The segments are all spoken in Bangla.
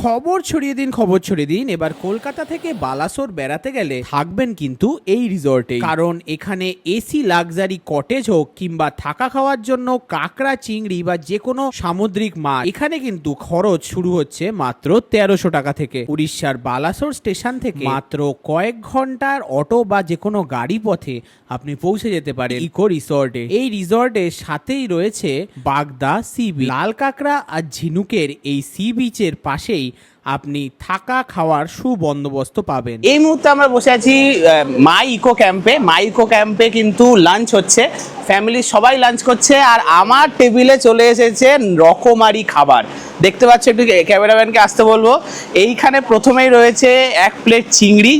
খবর ছড়িয়ে দিন, খবর ছড়িয়ে দিন। এবার কলকাতা থেকে বালাসোর বেড়াতে গেলে থাকবেন কিন্তু এই রিসর্টে কারণ এখানে এসি, লাক্সারি, কটেজ হোক কিংবা থাকা খাওয়ার জন্য কাঁকড়া, চিংড়ি বা যে কোনো সামুদ্রিক মাছ, এখানে কিন্তু খরচ শুরু হচ্ছে মাত্র তেরোশো টাকা থেকে। উড়িষ্যার বালাসোর স্টেশন থেকে মাত্র কয়েক ঘণ্টার অটো বা যে কোনো গাড়ি পথে আপনি পৌঁছে যেতে পারেন ইকো রিসর্টে। এই রিসর্টের সাথেই রয়েছে বাগদা সি বিচ। লাল কাঁকড়া আর ঝিনুকের এই সি বিচের পাশেই আপনি থাকা খাওয়ার সুবন্দোবস্ত পাবেন। এই মুহূর্তে আমরা বসে আছি মাই ইকো ক্যাম্পে। মাই ইকো ক্যাম্পে কিন্তু লাঞ্চ হচ্ছে। ফ্যামিলির সবাই লাঞ্চ করছে আর আমার টেবিলে চলে এসেছে রকমারি খাবার। দেখতে পাচ্ছ একটু ক্যামেরাম্যানকে আসতে বলব। এইখানে প্রথমেই রয়েছে এক প্লেট চিংড়ি,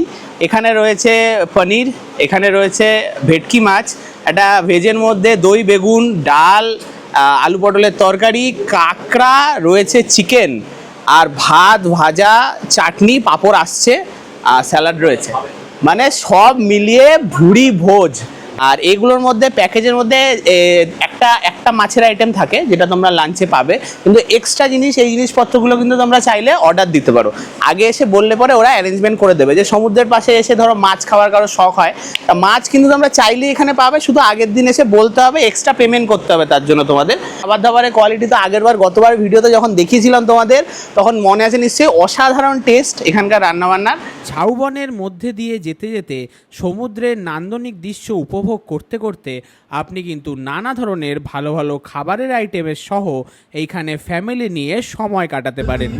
এখানে রয়েছে পনির, এখানে রয়েছে ভেটকি মাছ, একটা ভেজের মধ্যে দই, বেগুন, ডাল আলু পটলের তরকারি, কাঁকড়া, রয়েছে চিকেন আর ভাত ভাজা চাটনি পাঁপড় আসছে আর স্যালাড রয়েছে। মানে সব মিলিয়ে ভুড়ি ভোজ। আর এগুলোর মধ্যে, প্যাকেজের মধ্যে একটা একটা মাছের আইটেম থাকে, যেটা তোমরা লাঞ্চে পাবে। কিন্তু এক্সট্রা জিনিস, এই জিনিসপত্রগুলো কিন্তু তোমরা চাইলে অর্ডার দিতে পারো। আগে এসে বললে পরে ওরা অ্যারেঞ্জমেন্ট করে দেবে। যে সমুদ্রের পাশে এসে ধরো মাছ খাওয়ার কারও শখ হয়, তা মাছ কিন্তু তোমরা চাইলে এখানে পাবে, শুধু আগের দিন এসে বলতে হবে এক্সট্রা পেমেন্ট করতে হবে তার জন্য তোমাদের। খাবার দাবারের কোয়ালিটি তো আগের বার, গতবার ভিডিওতে যখন দেখিয়েছিলাম তোমাদের, তখন মনে আছে নিশ্চয়ই অসাধারণ টেস্ট এখানকার রান্নাবান্নার। ঝাউবনের মধ্যে দিয়ে যেতে যেতে সমুদ্রের নান্দনিক দৃশ্য উপভোগ করতে করতে আপনি কিন্তু নানা ধরনের ভালো ভালো খাবারের আইটেমের সহ এইখানে ফ্যামিলি নিয়ে সময় কাটাতে পারেন।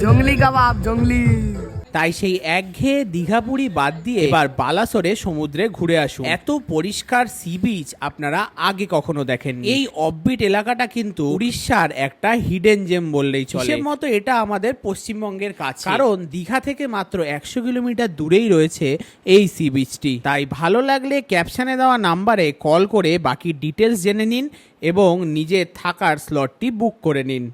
জঙ্গলি কাবাব, জঙ্গলি তাই সেই একঘেয়ে দীঘাপুরি বাদ দিয়ে এবার বালাসরে সমুদ্রে ঘুরে আসুন। এত পরিষ্কার সি বিচ আপনারা আগে কখনো দেখেন এই অববিট এলাকাটা কিন্তু উড়িষ্যার একটা হিডেন জেম বললেই চলে। মতো এটা আমাদের পশ্চিমবঙ্গের কাছে। কারণ দীঘা থেকে মাত্র একশো কিলোমিটার দূরেই রয়েছে এই সি বিচটি। তাই ভালো লাগলে ক্যাপশনে দেওয়া নাম্বারে কল করে বাকি ডিটেলস জেনে নিন এবং নিজের থাকার স্লটটি বুক করে নিন।